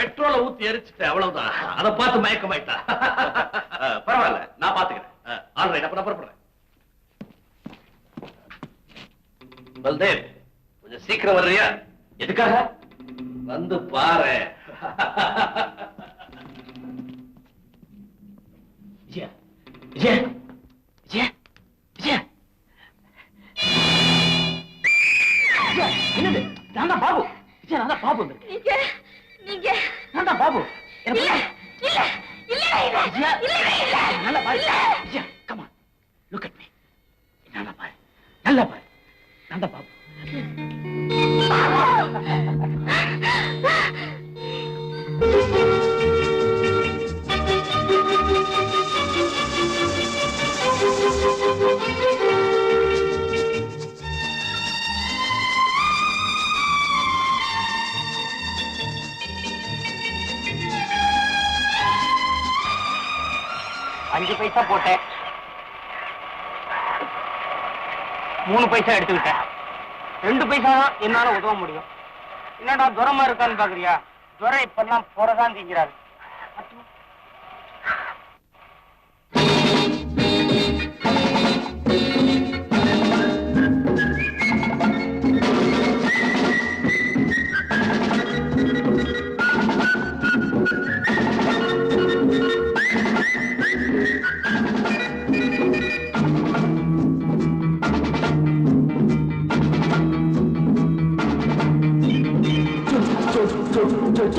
பெட்ரோலை ஊத்தி எரிச்சுட்டேன் அவ்வளவுதான். அதை பார்த்து மயக்கமாயிட்டா. பரவாயில்ல நான் பாத்துக்கிறேன் ஆல்ரைட் அப்ப நான் புறப்படுறேன். பல்தேவ் கொஞ்சம் சீக்கிரம் வர்றியா? எதுக்காக? வந்து பாரு. என்னது? நான் தான் பாபு. விஜயா நான் தான் பாபு நீங்க நீங்க. நான் தான் பாபு இல்ல. இல்ல இல்ல விஜயா இல்ல இல்ல நல்லா பாரு. இல்ல. Vijaya come on. Look at me. நல்லா பாரு. நல்லா பாரு. நான் தான் பாபு! அஞ்சு பைசா போட்டேன். மூணு பைசா எடுத்துக்கிட்டேன். ரெண்டு பைசா தான் என்னால உதவ முடியும். என்னடா துரமா இருக்கான்னு பாக்குறியா? துரை இப்பெல்லாம் போறதான் திங்கிறாரு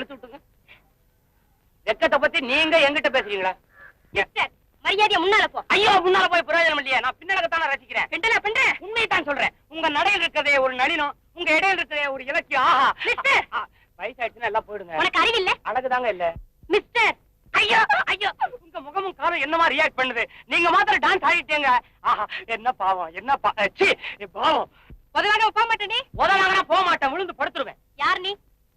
எடுத்து விட்டுங்க வெக்கத்தை பத்தி நீங்க எங்கிட்ட பேசுறீங்களா? மரியாதையா முன்னால போ. ஐயோ முன்னால போய் பிரயோஜனம் இல்லையா. நான் பின்னால ரசிக்கிறேன். பெண்டலா தான் சொல்றேன். உங்க நடையில் இருக்கிறதே ஒரு நளினம் உங்க இடையில இருக்கிறதே ஒரு இலக்கியம். ஆஹா. மிஸ்டர். ஆ, வயசாயிடுச்சுன்னா எல்லாம் போயிடுங்க. உனக்கு அறிவில்ல அழகுதாங்க இல்ல. மிஸ்டர். ஐயோ ஐயோ. உங்க முகமும் காரம் என்னமா ரியாக்ட் பண்ணுது? நீங்க மாத்திரம் டான்ஸ் ஆடிட்டீங்க. ஆஹா என்ன பாவம் என்ன பா பாவம். போக மாட்டே நீ. உதவாங்கன்னா போக மாட்டேன். விழுந்து படுத்துருவேன். யார் நீ?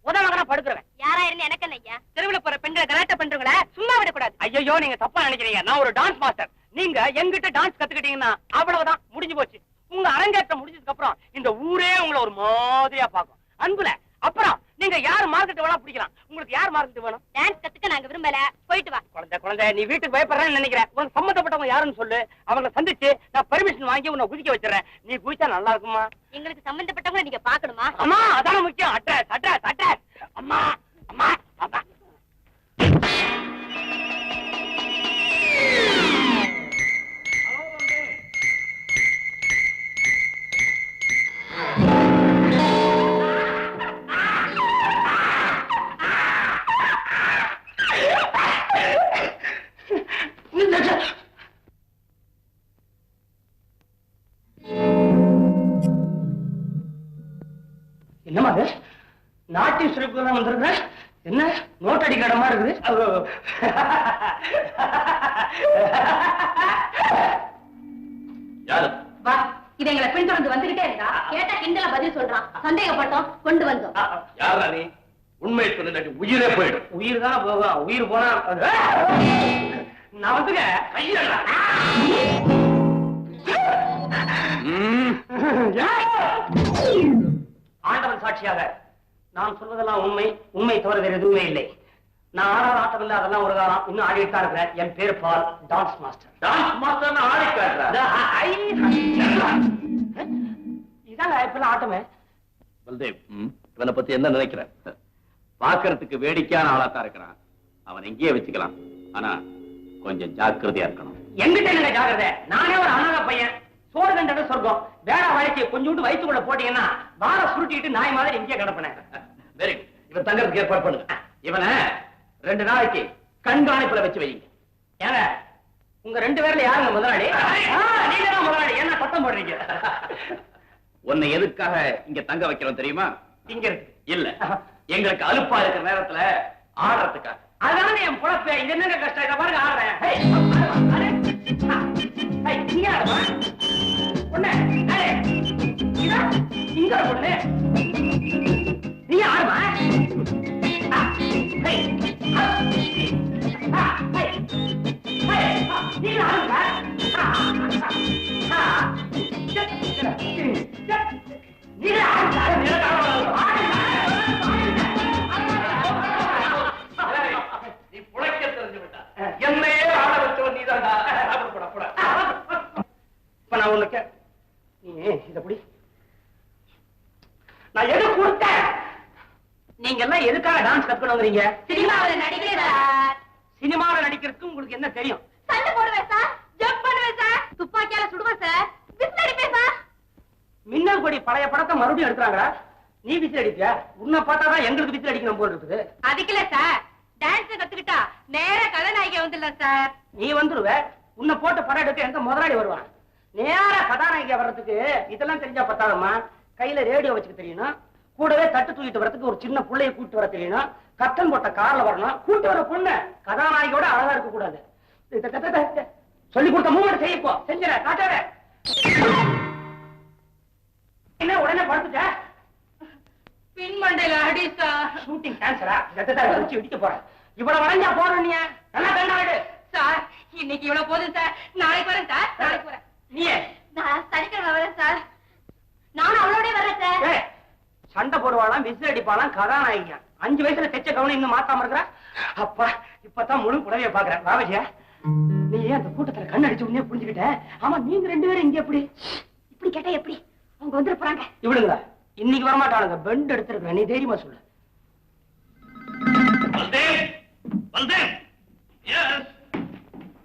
உதவாங்கன்னா படுத்துருவேன். யாரா இருந்து எனக்கு என்ன ஐயா. தெருவுல போற பெண்களை கலாட்டம் பண்றவங்கள சும்மா விடக்கூடாது. ஐயோ நீங்க தப்பா நினைக்கிறீங்க. நான் ஒரு டான்ஸ் மாஸ்டர் நீங்க எங்கிட்ட டான்ஸ் கத்துக்கிட்டீங்கன்னா அவ்வளவுதான் முடிஞ்சு போச்சு. உங்க அரங்கேற்றம் முடிஞ்சதுக்கு அப்புறம் இந்த ஊரே உங்களை ஒரு மாதிரியா பார்க்கும். அன்புல அப்புறம் நீங்க யார் மார்க்கெட் வேணா பிடிக்கலாம். உங்களுக்கு யார் மார்க்கெட் வேணும்? டான்ஸ் கத்துக்க நாங்க விரும்பல. போயிட்டு வா. குழந்தை குழந்தை நீ வீட்டுக்கு பயப்படுறேன்னு நினைக்கிறேன். உனக்கு சம்மந்தப்பட்டவங்க யாருன்னு சொல்லு. அவங்கள சந்திச்சு நான் பர்மிஷன் வாங்கி உன்னை குதிக்க வச்சிடறேன். நீ குதிச்சா நல்லா இருக்குமா? எங்களுக்கு சம்பந்தப்பட்டவங்களை நீங்க பாக்கணுமா அம்மா அதான முக்கியம். அட்ரஸ் அட்ரஸ் அட்ரஸ் அம்மா அம்மா அம்மா நாட்டிய சுரப்பு தான் வந்திருக்கிறேன் என்ன நோட்டடி கடமா இருக்குது? யாரு? வா இது எங்களை பின்தொடர்ந்து வந்துகிட்டே இருந்தா கேட்டா கிண்டல பதில் சொல்றான். சந்தேகப்பட்டோம் கொண்டு வந்தோம். யாரா நீ உண்மை சொன்ன உயிரே போயிடும். உயிர் தான் போகும் உயிர் போனா நான் வந்துங்க கையடா. ஆண்டவன் சாட்சியாக நான் சொல்வதெல்லாம் உண்மை உண்மை தவிர வேறு எதுவுமே இல்லை. நான் ஆறாவது ஆட்டம் இல்லை அதெல்லாம் ஒரு காலம். இன்னும் ஆடிட்டு தான் இருக்கிறேன். என் பேர் பால் டான்ஸ் மாஸ்டர் டான்ஸ் மாஸ்டர்னு ஆளை காட்டுறா. இதாங்க இப்பெல்லாம் ஆட்டமே. பல்தேவ் இவனை பத்தி என்ன நினைக்கிற பார்க்கறதுக்கு வேடிக்கையான ஆளா தான் இருக்கிறான். அவன் எங்கேயே வச்சுக்கலாம். ஆனா கொஞ்சம் ஜாக்கிரதையா இருக்கணும். எங்கிட்ட என்னங்க ஜாகிரதை நானே ஒரு அனாதை பையன். சோறு கண்டது சொர்க்கம். வேலை வாழ்க்கையை கொஞ்சோண்டு வயிற்றுக்குள்ள போட்டீங்கன்னா வார சுருட்டிட்டு நாய் மாதிரி இங்கேயே கிடப்பினேன் வெரி குட் இவன் தங்கறதுக்கு ஏற்பாடு பண்ணுங்க. இவனை ரெண்டு நாளைக்கு கண்காணிப்புல வச்சு வைங்க ஏங்க உங்க ரெண்டு பேர்ல யாருங்க முதலாளி? நீங்க தான் முதலாளி. என்ன சத்தம் போடுறீங்க? உன்னை எதுக்காக இங்க தங்க வைக்கிறோம் தெரியுமா? இங்க இல்ல. எங்களுக்கு அலுப்பா இருக்கிற நேரத்துல ஆடுறதுக்காக. அதானே என் பொழப்பு. இது என்னங்க கஷ்டம்? இதை பாருங்க ஆடுறேன். பொண்ணு அடே, இதா, இங்க பொண்ணு நீ என்னையே ஆட வச்சவன் நீதான்டா இப்ப நான் உனக்கு நீ இத புடி. நான் எது கொடுத்தேன்? நீங்க எல்லாம் எதுக்காக டான்ஸ் கத்துக்கணுங்கிறீங்க? சினிமாவில் நடிக்கிறேன் சார். சினிமாவில் நடிக்கிறதுக்கு உங்களுக்கு என்ன தெரியும்? சண்டை போடுவேன் சார். ஜம்ப் பண்ணுவேன் சார். துப்பாக்கியால சுடுவேன் சார். விசில் அடிப்பேன் சார். மின்னல் கொடி பழைய படத்தை மறுபடியும் எடுக்கிறாங்களா? நீ விசில் அடிப்பியா உன்னை பார்த்தா தான் எங்களுக்கு விசில் அடிக்கணும் போல இருக்குது. அதுக்குல சார். டான்ஸ் கத்துக்கிட்டா நேர கதாநாயகி வந்துடலாம் சார். நீ வந்துருவ. உன்னை போட்டு படம் எடுக்க எந்த முதலாளி வருவான். நேரா கதாநாயகியா வர்றதுக்கு இதெல்லாம் தெரிஞ்சா பத்தாதம்மா. கையில ரேடியோ வச்சுக்க தெரியணும். கூடவே தட்டு தூக்கிட்டு வரதுக்கு ஒரு சின்ன புள்ளைய கூட்டு வர தெரியணும். கத்தன் போட்ட கார்ல வரணும். கூட்டு வர பொண்ணு கதாநாயகியோட அழகா இருக்க கூடாது சொல்லி கொடுத்த மூமெண்ட் செய்யப்போ செஞ்சிட காட்டாத. என்ன உடனே படுத்துட்ட? பின் மண்டையில அடி சார் ஷூட்டிங் கேன்சரா ரத்தத்தை வச்சு இடிக்க போறேன் இவ்வளவு வளைஞ்சா போறோம் நீ. நல்லா கண்டாடு சார் இன்னைக்கு இவ்வளவு போதும் சார். நாளைக்கு வரேன் சார். நாளைக்கு வரேன். நான் சனிக்கிழமை வரேன் சார். நானும் அவளோட வரேன் சார். சண்டை போடுவாளாம் விசில் அடிப்பாளாம் கதாநாயகன் அஞ்சு வயசுல தைச்ச கவனம் இன்னும் மாத்தாம இருக்கிற? அப்பா இப்பதான் முழு புடவைய பாக்குறேன் நீ ஏன் அந்த கூட்டத்துல கண் அடிச்சு உடனே புரிஞ்சுக்கிட்ட? ஆமா நீங்க ரெண்டு பேரும் இங்க எப்படி? இப்படி கேட்டா எப்படி? அவங்க வந்துட போறாங்க. இவளுங்க இன்னைக்கு வரமாட்டாளுங்க. பெண்ட் எடுத்திருக்கிறேன் நீ தைரியமா சொல்லு. வந்தேன் வந்தேன் எஸ்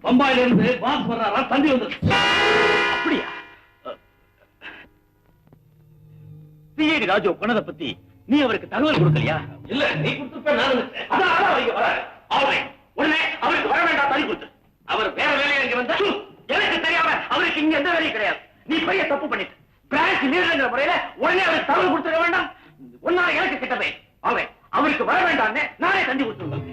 பம்பாயில இருந்து பாஸ் வர்றாரா தந்தி வந்து அப்படியா? சிஐடி ராஜு பணத்தை பத்தி நீ அவருக்கு தகவல் கொடுக்கலையா? இல்ல நீ கொடுத்துப்ப நான். அதான் அதான் அவங்க வர அவரை உடனே அவருக்கு வர வேண்டாம் தனி கொடுத்து. அவர் வேற வேலையை இங்க வந்தா எனக்கு தெரியாம அவருக்கு இங்க எந்த வேலையும் கிடையாது. நீ பெரிய தப்பு பண்ணிட்ட. பிரான்ச் லீடர்ங்கிற முறையில உடனே அவருக்கு தகவல் கொடுத்துட வேண்டாம். உன்னால எனக்கு கிட்டதே அவரை அவருக்கு வர வேண்டாம்னு நானே தந்தி கொடுத்துருவேன்.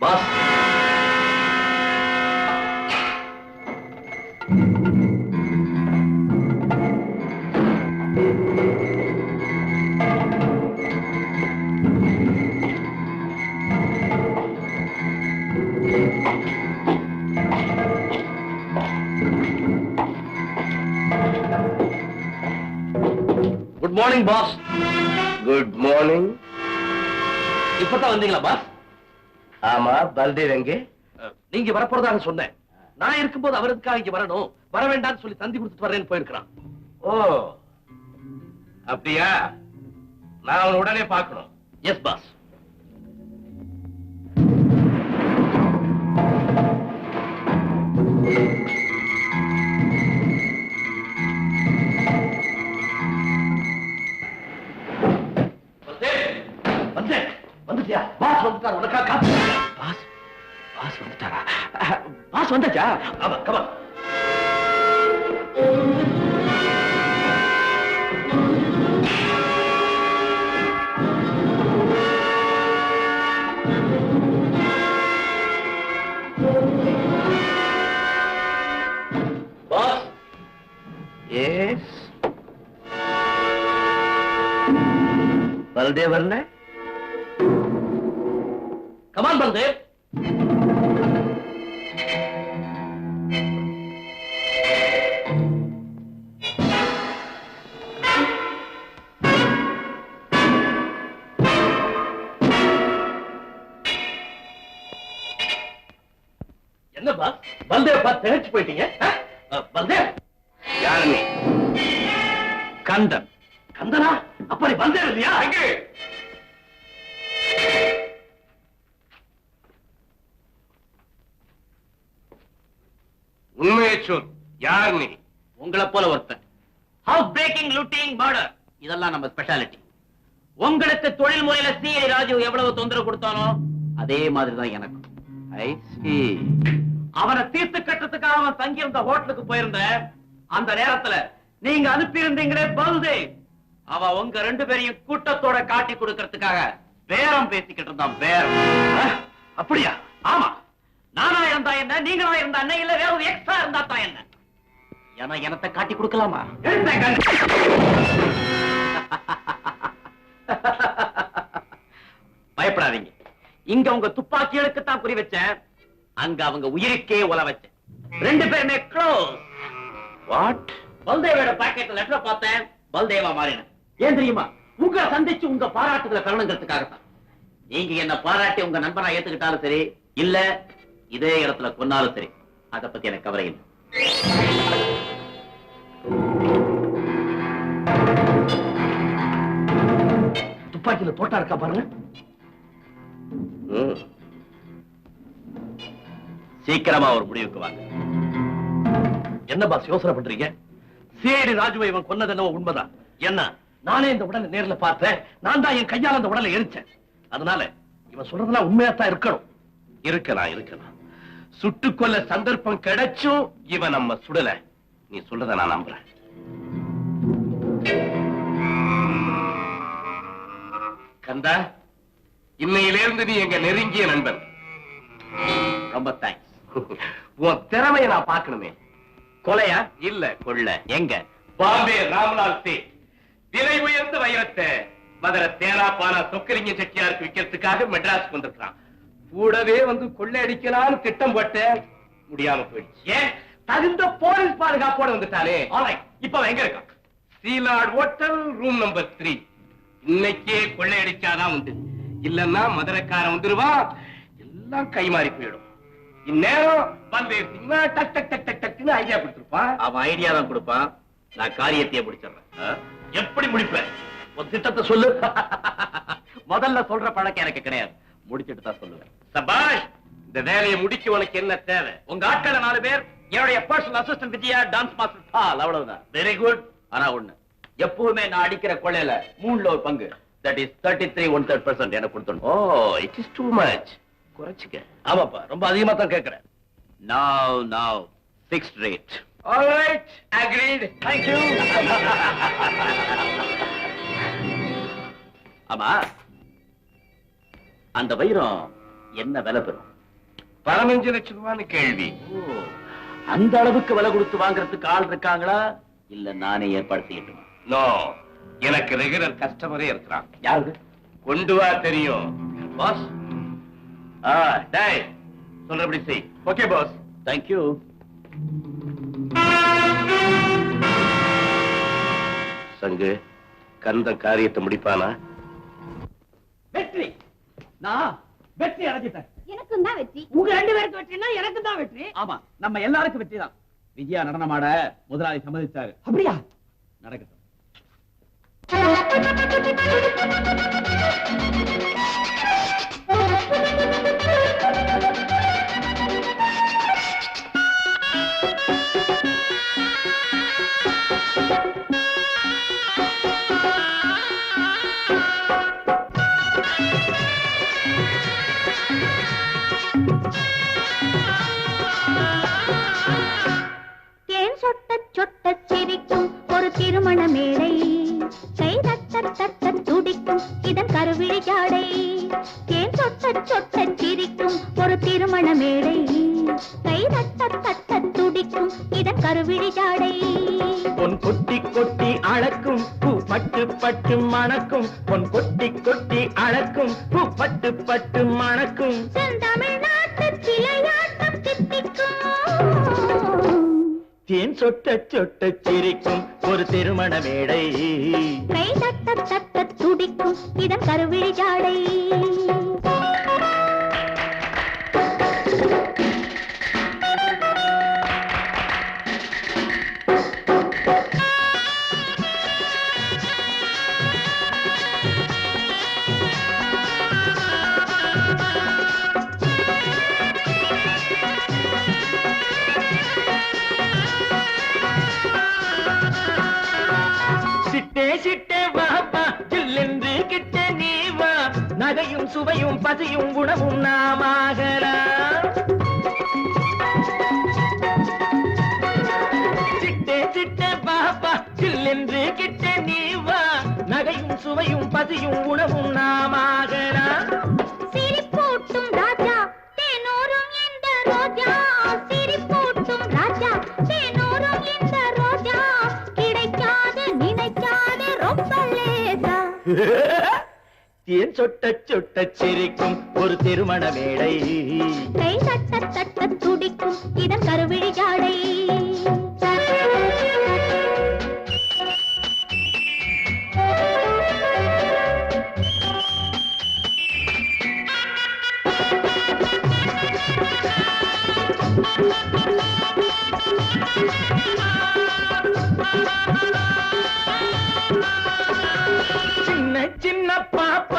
Boss good morning boss good morning இப்பதான் வந்தீங்களா பாஸ் ஆமா பல்தேவ் எங்கே? நீங்க வரப்போறதாக சொன்னேன். நான் இருக்கும்போது அவருக்காக இங்க வரணும். வர வேண்டாம்னு சொல்லி தந்தி கொடுத்துட்டு வரேன்னு போயிருக்கிறான். ஓ அப்படியா? நான் அவனை உடனே பார்க்கணும். எஸ் பாஸ் வந்துட்டியா? பாஸ் வந்துட்டார். உனக்கா காத்து. பாஸ் வந்துட்டாரா பாஸ் வந்தாச்சா? ஆமா கமா பாஸ்? எஸ் பல்தேவ் வரல. கமான் பல்தேவ் திகச்சு போயிட்டீங்க? பல்தேவ் யாரு நீ கந்தன். கந்தனா? அப்படி வந்தேன் இல்லையா? அங்கே. உண்மையை சொல். யார் நீ? உங்களை போல ஒருத்தன். ஹவுஸ் பிரேக்கிங் லூட்டிங் மர்டர் இதெல்லாம் நம்ம ஸ்பெஷாலிட்டி உங்களுக்கு தொழில் முறையில சிஐ ராஜு எவ்வளவு தொந்தரவு கொடுத்தானோ அதே மாதிரி தான் எனக்கு ஐ சி அவனை தீர்த்து கட்டுறதுக்காக அவன் தங்கி இருந்த ஹோட்டலுக்கு போயிருந்த அந்த நேரத்துல நீங்க அனுப்பி இருந்தீங்களே பல்தே. அவ உங்க ரெண்டு பேரையும் கூட்டத்தோட காட்டி கொடுக்கறதுக்காக பேரம் பேசிக்கிட்டு இருந்தான் பேரம். அப்படியா? ஆமா. நானா இருந்தா என்ன? நீங்களா இருந்தா என்ன? இல்ல வேற ஒரு எக்ஸ்ட்ரா இருந்தா தான் என்ன? ஏன்னா எனத்தை காட்டி கொடுக்கலாமா? பயப்படாதீங்க. இங்க உங்க துப்பாக்கி எடுக்கத்தான் குறி வச்சேன். அங்க அவங்க உயிருக்கே உல வச்சேன். ரெண்டு பேருமே க்ளோஸ் வாட் பல்தேவோட பாக்கெட்ல லெட்டர் பார்த்தேன். பல்தேவா மாறினேன் ஏன் தெரியுமா? உங்களை சந்திச்சு உங்க பாராட்டுதல பெறணுங்கிறதுக்காகத்தான் நீங்க என்ன பாராட்டி உங்க நண்பனா ஏத்துக்கிட்டாலும் சரி இல்ல இதே இடத்துல கொன்னாலும் சரி அத பத்தி எனக்கு கவலை இல்லை. துப்பாக்கியில தோட்டா இருக்கா பாருங்க. சீக்கிரமா ஒரு முடிவுக்கு வாங்க. என்ன பாஸ் யோசனை பண்றீங்க? சேடி ராஜுவை இவன் கொன்னது என்னவோ உண்மைதான். என்ன? நானே இந்த உடலை நேர்ல பார்த்தேன். நான் தான் என் கையால அந்த உடலை எரிச்சேன் அதனால இவன் சொல்றதெல்லாம் உண்மையாத்தான் இருக்கணும். இருக்கலாம் இருக்கலாம். சுட்டுக்கொல்ல சந்தர்ப்பம் கிடைச்சும் இவன் நம்ம சுடல. நீ சொல்றத நான் நம்புறேன். கந்தா இன்னையிலிருந்து நீ எங்க நெருங்கிய நண்பன். ரொம்ப தேங்க்ஸ் உன் திறமைய நான் பார்க்கணுமே. கொலையா? இல்ல கொள்ள. எங்க? பாம்பே ராம்லால் சே விலை உயர்ந்த வைரத்தை மதுரை தேரா பானா சொக்கலிங்க செட்டியாருக்கு விற்கிறதுக்காக மெட்ராஸ் வந்திருக்கான் கூடவே வந்து கொள்ளையடிக்கலாம்னு திட்டம் போட்ட முடியாம போயிடுச்சு. ஏன்? தகுந்த போலீஸ் பாதுகாப்போட வந்துட்டாலே இப்ப எங்க இருக்கான்? சீலாட் ஹோட்டல் ரூம் நம்பர் த்ரீ இன்னைக்கே கொள்ளையடிச்சாதான் உண்டு. இல்லன்னா மதுரைக்காரன் வந்துருவா எல்லாம் கைமாறி போயிடும். இந்நேரம் பல்வேறு சினிமா டக் டக் டக் டக் டக்னு ஐடியா கொடுத்துருப்பான். அவன் ஐடியா தான் கொடுப்பான். நான் காரியத்தையே முடிச்சிடுறேன். எப்படி முடிப்பேன்? ஒரு திட்டத்தை சொல்லு. முதல்ல சொல்ற பழக்கம் எனக்கு கிடையாது. முடிச்சிட்டு தான் சொல்லுவேன். சபாஷ் இந்த வேலையை முடிக்க உனக்கு என்ன தேவை? உங்க ஆட்கள நாலு பேர் என்னுடைய personal assistant Vijaya dance master Paul அவ்வளவுதான். வெரி குட் ஆனா ஒண்ணு எப்பவுமே நான் அடிக்கிற கொள்ளையில மூணுல ஒரு பங்கு. That is thirty three one third percent எனக்கு கொடுத்துடணும். Oh it is too much குறைச்சிக்க. ஆமாப்பா ரொம்ப அதிகமா தான் கேட்கிறேன் now now fixed rate alright agreed thank you ஆமா அந்த வைரம் என்ன விலை பெறும்? பதினஞ்சு லட்சம் ரூபான்னு கேள்வி அந்த அளவுக்கு விலை கொடுத்து வாங்குறதுக்கு ஆள் இருக்காங்களா? இல்ல நானே ஏற்பாடு செய்யட்டுமா? நோ எனக்கு ரெகுலர் கஸ்டமரே இருக்கிறான். யாரு? கொண்டு வா தெரியும். பாஸ் டேய் சொல்றபடி செய். Okay pass. தேங்க் யூ சங்கு கந்த காரியத்தை முடிப்பானா? வெற்றி. நான் வெற்றி அடைஞ்சிட்டேன். எனக்கும் தான் வெற்றி. உங்க ரெண்டு பேருக்கு வெற்றினா எனக்கு தான் வெற்றி. ஆமா நம்ம எல்லாருக்கும் வெற்றி தான். விஜயா நடனமாட முதலாளி சம்மதிச்சாரு. அப்படியா? நடக்கட்டும். தேன் கொட்டி அழக்கும் பூ பட்டு பட்டு மணக்கும் பொன் கொட்டி கொட்டி அழக்கும் பூ பட்டு பட்டு மணக்கும். தேன் சொட்ட சொட்ட சிரிக்கும் ஒரு திருமண மேடை. கை தட்ட தட்ட துடிக்கும் இதன் கருவிழி ஜாடை. சுவையும் பசியும் உணவும் நாமாகலாம் சிட்டே சிட்டே பாப்பா சில்லென்று கிட்ட நீ வா. நகையும் சுவையும் பசியும் உணவும் நாமாகலாம் தேன் சொட்ட சொட்ட சிரிக்கும் ஒரு திருமண மேடை கை தட்ட தட்ட துடிக்கும் இதன் கருவிழி ஜாடை சின்ன சின்ன பாப்பா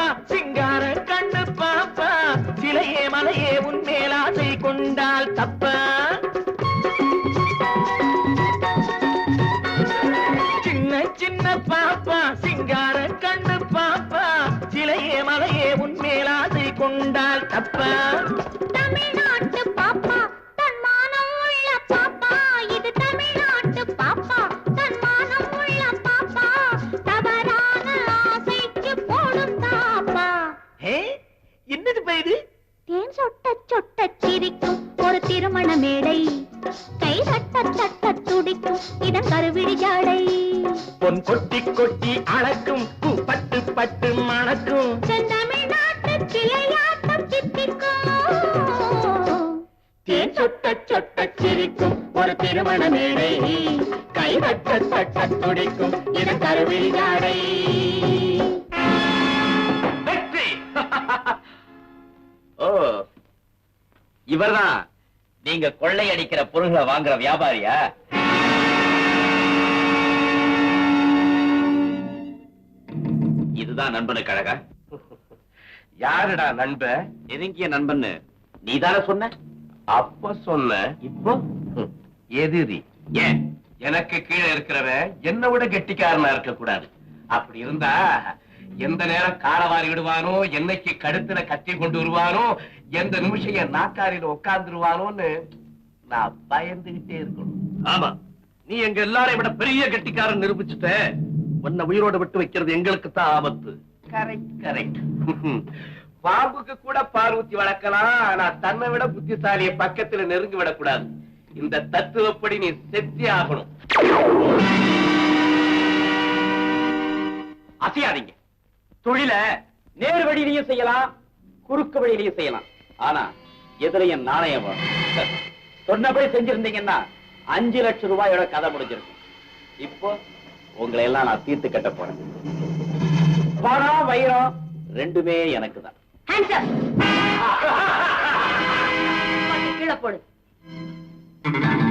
திருமண மேடை தட்ட துடிக்கும் இது கருவில் ஜாடை வெற்றி. ஓ இவர்தான். நீங்க கொள்ளையடிக்கிற பொருள்களை வாங்குற வியாபாரியா? இதுதான் நண்பனுக்கு அழகா யாருடா நண்பன் நெருங்கிய நண்பன்னு நீதான சொன்ன? அப்ப சொன்ன. இப்போ? எதிரி. ஏன்? எனக்கு கீழே இருக்கிறவன் என்னை விட கெட்டிக்காரனா இருக்க கூடாது அப்படி இருந்தா எந்த நேரம் காலவாரி விடுவானோ என்னைக்கு கழுத்துல கத்தி கொண்டு வருவானோ எந்த நிமிஷம் என் நாக்காரியில உட்கார்ந்துருவானோன்னு நான் பயந்துகிட்டே இருக்கணும். ஆமா. நீ எங்க எல்லாரையும் விட பெரிய கெட்டிக்காரன் நிரூபிச்சுட்ட. உன்னை உயிரோட விட்டு வைக்கிறது எங்களுக்கு தான் ஆபத்து. கரெக்ட் கரெக்ட் பாம்புக்கு கூட பால் ஊத்தி வளர்க்கலாம் ஆனா தன்னை விட புத்திசாலிய பக்கத்துல நெருங்கி விடக்கூடாது. இந்த தத்துவப்படி நீ செத்தே ஆகணும். அசையாதீங்க. தொழில நேர் வழியிலையும் செய்யலாம் குறுக்கு வழியிலையும் செய்யலாம். ஆனா எதுலயும் நாணயம் சொன்னபடி செஞ்சிருந்தீங்கன்னா அஞ்சு லட்சம் ரூபாயோட கதை முடிஞ்சிருக்கும். இப்போ உங்களை எல்லாம் நான் தீர்த்து கட்ட போறேன். பணம் வைரம் ரெண்டுமே எனக்கு தான். கீழே போடு. you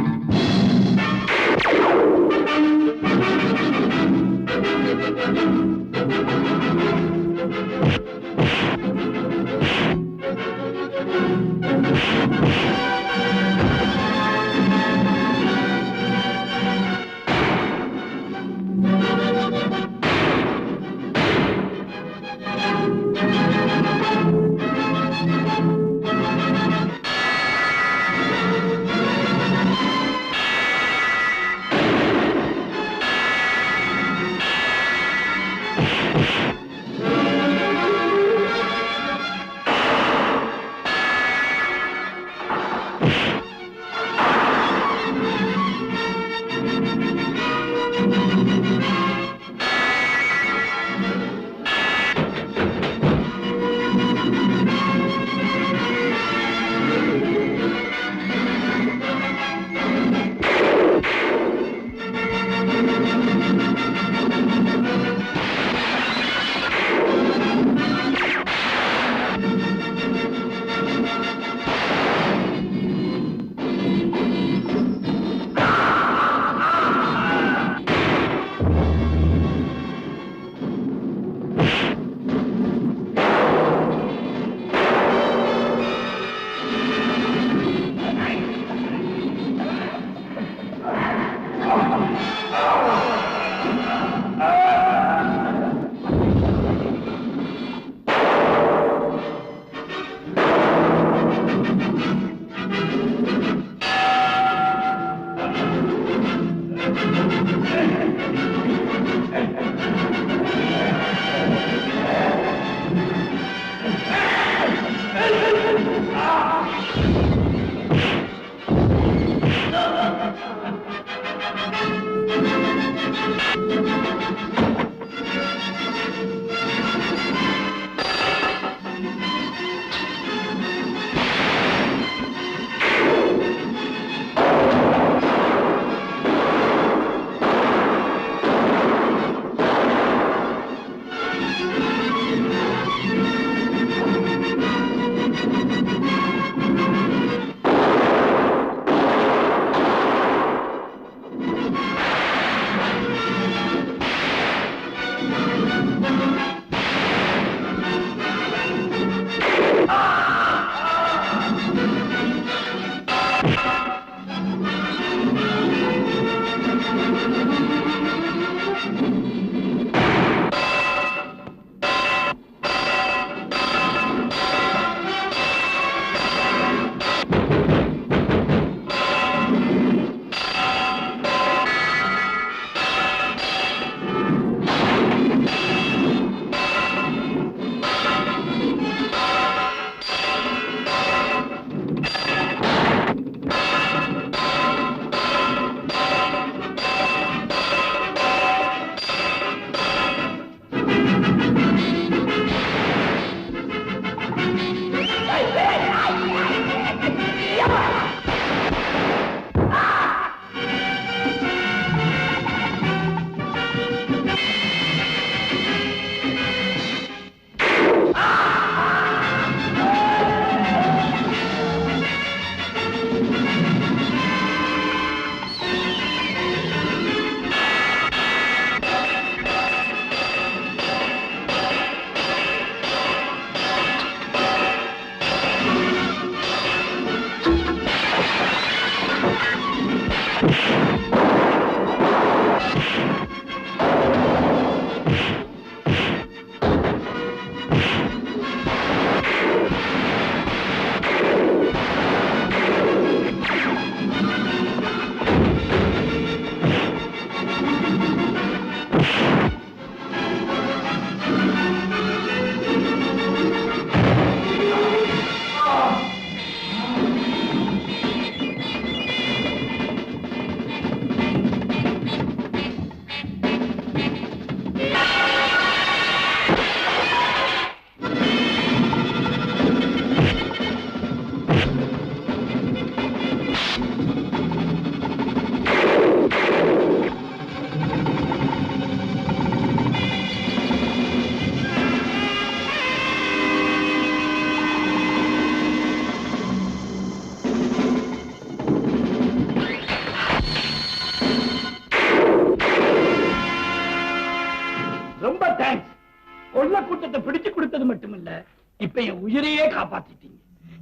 உயிரையே காப்பாத்திட்டீங்க.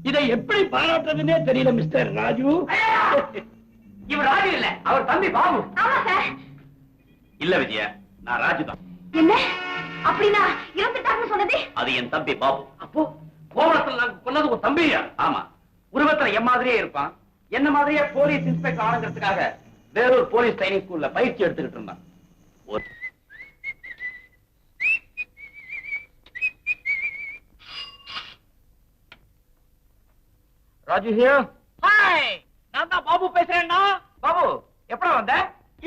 இதை எப்படி பாராட்டுறதுன்னே தெரியல மிஸ்டர் ராஜு. இவர் ராஜு இல்ல அவர் தம்பி பாபு. ஆமா சார். இல்ல விஜயா நான் ராஜு தான். என்ன? அப்படின்னா இறந்துட்டாருன்னு சொன்னது? அது என் தம்பி பாபு. அப்போ கோவணத்துல நாங்க கொன்னது உங்க தம்பியா ஆமா. உருவத்துல என் மாதிரியே இருப்பான். என்ன மாதிரியே போலீஸ் இன்ஸ்பெக்டர் ஆனங்கிறதுக்காக வேறொரு போலீஸ் ட்ரைனிங் ஸ்கூல்ல பயிற்சி எடுத்துக்கிட்டு இருந்தான். ராஜு ஹியர் ஹாய் நான் தான் பாபு பேசுறேன்னா? பாபு எப்படா வந்த?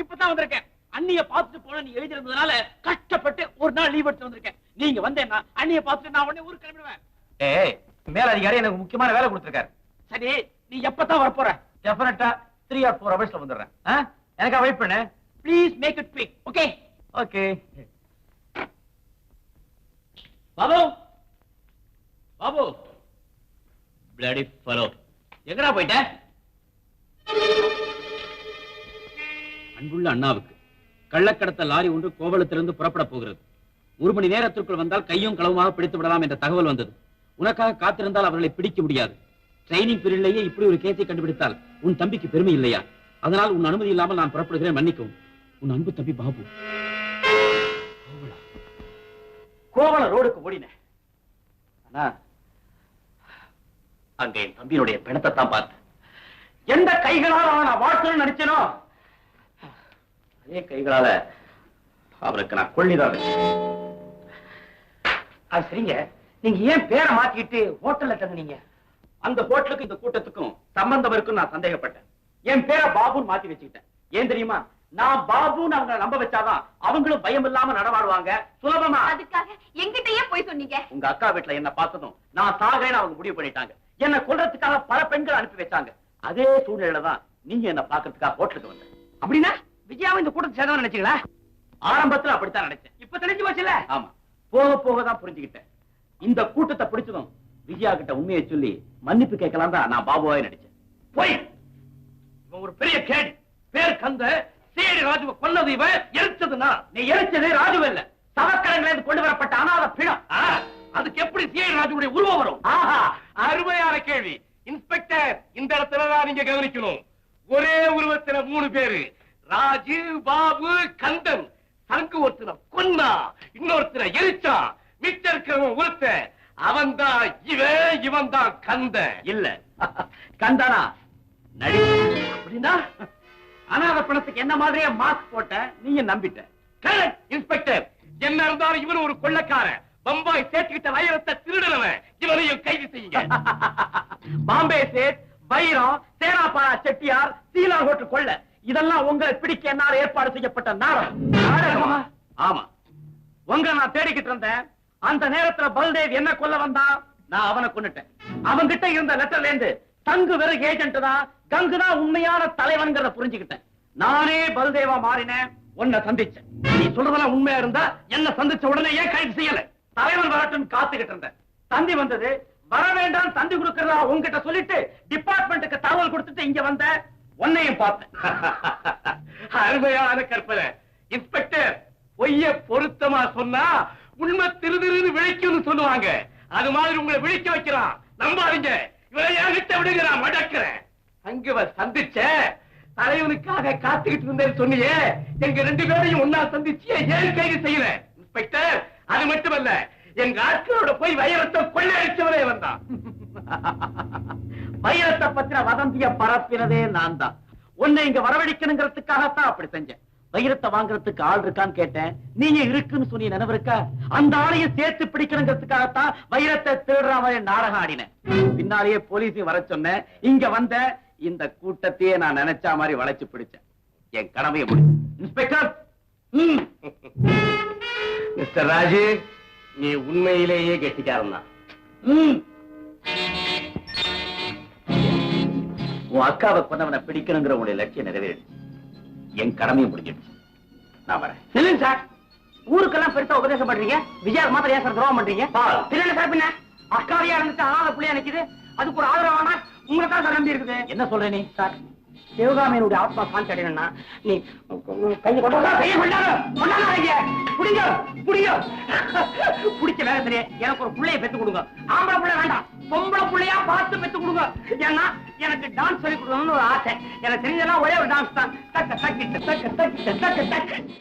இப்பதான் வந்திருக்கேன். அண்ணிய பார்த்துட்டு போன நீ எழுதிருந்ததுனால கஷ்டப்பட்டு ஒரு நாள் லீவ் எடுத்து வந்திருக்கேன். நீங்க வந்தேன்னா அண்ணிய பார்த்துட்டு நான் உடனே ஊருக்கு கிளம்பிடுவேன். ஏய் மேலதிகாரி எனக்கு முக்கியமான வேலை கொடுத்திருக்காரு. சரி நீ எப்பதான் வரப்போற? டெஃபினட்டா த்ரீ ஆர் ஃபோர் ஹவர்ஸ்ல வந்துடுறேன்? எனக்கா வெயிட் பண்ணு. Please make it quick okay okay Babu Babu. Bloody fellow எங்கடா போயிட்ட? அன்புள்ள அண்ணாவுக்கு கள்ளக்கடத்த லாரி ஒன்று கோவளத்திலிருந்து புறப்பட போகிறது. ஒரு மணி நேரத்திற்குள் வந்தால் கையும் களவுமாக பிடித்து விடலாம் என்ற தகவல் வந்தது. உனக்காக காத்திருந்தால் அவர்களை பிடிக்க முடியாது. ட்ரைனிங் பீரியட்லேயே இப்படி ஒரு கேஸை கண்டுபிடித்தால் உன் தம்பிக்கு பெருமை இல்லையா? அதனால் உன் அனுமதி இல்லாமல் நான் புறப்படுகிறேன் மன்னிக்கவும். உன் அன்பு தம்பி பாபு. கோவள ரோடுக்கு ஓடினேன் ஆனா அங்க என் தம்பியினுடைய பிணத்தை தான் பார்த்தேன். எந்த கைகளால் அவன் நான் வாழ்த்துன்னு நினைச்சனோ அதே கைகளால அவருக்கு நான் கொள்ளிதான் அது சரிங்க. நீங்க ஏன் பேரை மாத்திக்கிட்டு ஹோட்டல்ல தங்குனீங்க? அந்த ஹோட்டலுக்கு இந்த கூட்டத்துக்கும் சம்பந்தம் இருக்குன்னு நான் சந்தேகப்பட்டேன். என் பேரை பாபுன்னு மாத்தி வச்சுக்கிட்டேன். ஏன் தெரியுமா? நான் பாபுன்னு அவங்க நம்ப வச்சாதான் அவங்களும் பயம் இல்லாம நடமாடுவாங்க. சுலபமா? அதுக்காக எங்கிட்டயே போய் சொன்னீங்க. உங்க அக்கா வீட்டுல என்ன பார்த்ததும் நான் சாகேன்னு அவங்க முடிவு பண்ணிட்டாங்க. என்ன கொல்றதுக்காக பல பெண்கள் அனுப்பி வச்சாங்க. அதே சூழ்நிலையில தான் நீங்க என்ன பாக்குறதுக்காக ஹோட்டலுக்கு வந்தேன். அப்படின்னா விஜயாவும் இந்த கூட்டத்தை சேர்ந்தவன் நினைச்சீங்களா? ஆரம்பத்துல அப்படித்தான் நினைச்சேன். இப்ப தெரிஞ்சு போச்சுல ஆமா. போக போக தான் புரிஞ்சுக்கிட்டேன். இந்த கூட்டத்தை பிடிச்சதும் விஜயா கிட்ட உண்மையை சொல்லி மன்னிப்பு கேட்கலாம் தான் நான் பாபுவாய் நடிச்சேன் போய்! இவன் ஒரு பெரிய கேடி. பேர் கந்த சேடி ராஜுவை கொன்னது இவன் எரிச்சதுன்னா. நீ எரிச்சது ராஜு இல்ல. சவக்கரங்கள இருந்து கொண்டு வரப்பட்ட அனாத பிணம். அதுக்கு எப்படி சேடி ராஜுடைய உருவம் வரும்? கேள்வி. இன்ஸ்பெக்டர் இந்த இடத்துலதான் நீங்க கவனிக்கணும். ஒரே உருவத்துல மூணு பேரு. ராஜு பாபு கந்தன். சங்கு ஒருத்தனை கொன்னா இன்னொருத்தனை எரிச்சான் மிச்ச இருக்கிறவன் ஒருத்த அவன் தான் இவன் இவன் தான் கந்தன். இல்ல. கந்தானா. நடி. அப்படின்னா அனாத பணத்துக்கு என்ன மாதிரியே மாஸ்க் போட்ட நீங்க நம்பிட்ட. Correct inspector. என்ன இருந்தாலும் இவன் ஒரு கொள்ளக்காரன். பம்பாய் சேர்த்துக்கிட்ட வைரத்தை திருடுறவன் இவனையும் கைது செய்யுங்க. பாம்பே சேட் வைரம் சேனாபாரா செட்டியார் சீலா ஹோட்டல் கொள்ள. இதெல்லாம் உங்களை பிடிக்க என்னால் ஏற்பாடு செய்யப்பட்ட நாடகமா. ஆமா. உங்க நான் தேடிக்கிட்டு இருந்தேன். அந்த நேரத்துல பல்தேவ் என்ன கொல்ல வந்தான் நான் அவனை கொன்னுட்டேன். அவன்கிட்ட இருந்த லெட்டர்ல இருந்து தங்கு வெறும் ஏஜென்ட் தான் கங்கு தான் உண்மையான தலைவன்கிறத புரிஞ்சுக்கிட்டேன். நானே பல்தேவா மாறினேன். உன்னை சந்திச்சேன். நீ சொல்றதெல்லாம் உண்மையா இருந்தா என்ன சந்திச்ச உடனே ஏன் கைது செய்யல. தலைவன் வரட்டும் காத்துக்கிட்டு இருந்தேன். தந்தி வந்தது வர வேண்டாம் தந்தி கொடுக்கறதா உங்ககிட்ட சொல்லிட்டு டிபார்ட்மெண்ட்டுக்கு தகவல் கொடுத்துட்டு இங்க வந்த உன்னையும் பார்த்தேன். அருமையான கற்பனை. இன்ஸ்பெக்டர் பொய்ய பொருத்தமா சொன்னா உண்மை திருதிருன்னு விழிக்கும்னு சொல்லுவாங்க. அது மாதிரி உங்களை விழிக்க வைக்கிறான். நம்பாதீங்க. இவரை ஏகிட்ட விடுங்க நான் மடக்கிறேன். அங்க சந்திச்ச தலைவனுக்காக காத்துக்கிட்டு இருந்தேன்னு சொன்னியே எங்க ரெண்டு பேரையும் ஒன்னா சந்திச்சு ஏன் கைது செய்யல? இன்ஸ்பெக்டர் அது மட்டுமல்ல எங்க ஆட்களோட போய் வைரத்தை கொள்ளையடிச்சவரே வந்தான் வைரத்தை பத்தின வதந்திய பரப்பினதே நான் தான். உன்னை இங்க வரவழைக்கணுங்கிறதுக்காகத்தான் அப்படி செஞ்சேன். வைரத்தை வாங்குறதுக்கு ஆள் இருக்கான்னு கேட்டேன். நீங்க இருக்குன்னு சொன்னி நினைவு இருக்கா? அந்த ஆளைய சேர்த்து பிடிக்கணுங்கிறதுக்காகத்தான் வைரத்தை திருடுற மாதிரி நாடகம் ஆடினேன். பின்னாலேயே போலீஸையும் வர சொன்னேன். இங்க வந்த இந்த கூட்டத்தையே நான் நினைச்ச மாதிரி வளைச்சு பிடிச்சேன். என் கடமையை முடிச்சு. இன்ஸ்பெக்டர்! மிஸ்டர் ராஜு நீ உண்மையிலேயே கெட்டிக்காரன் தான். உன் அக்காவை கொண்டவனை பிடிக்கணுங்கிற உன்னுடைய லட்சியம் நிறைவேறிடுச்சு. என் கடமையும் முடிஞ்சிடுச்சு. நான் வரேன். இல்லைங்க சார். ஊருக்கெல்லாம் பெருசா உபதேசம் பண்றீங்க. விஜயாவுக்கு மாத்திரம் ஏன் சார் துரோகம் பண்றீங்க? இல்ல சார் பின்ன. அக்காவியா இருந்துச்சு அனாத புள்ளையா நிக்குது. அதுக்கு ஒரு ஆதரவான? உங்களை தான் சார் நம்பி இருக்குது. என்ன சொல்ற நீ? சார் சிவகாமியனுடைய ஆத்மா சாந்தி அடையணும்னா நீ கையை கொண்டு வா, கையை கொண்டாங்க கொண்டாங்க புடிங்க புடிங்க. புடிச்ச வேகத்திலே எனக்கு ஒரு பிள்ளைய பெத்து கொடுங்க. ஆம்பளை பிள்ளை வேண்டாம். பொம்பளை புள்ளையா பார்த்து பெத்து கொடுங்க. ஏன்னா எனக்கு டான்ஸ் சொல்லி கொடுக்கணும்னு ஒரு ஆசை. எனக்கு தெரிஞ்சதெல்லாம் ஒரே ஒரு டான்ஸ் தான். தக்க தக்கிட்டு தக்க தக்கிட்டு தக்க தக்க.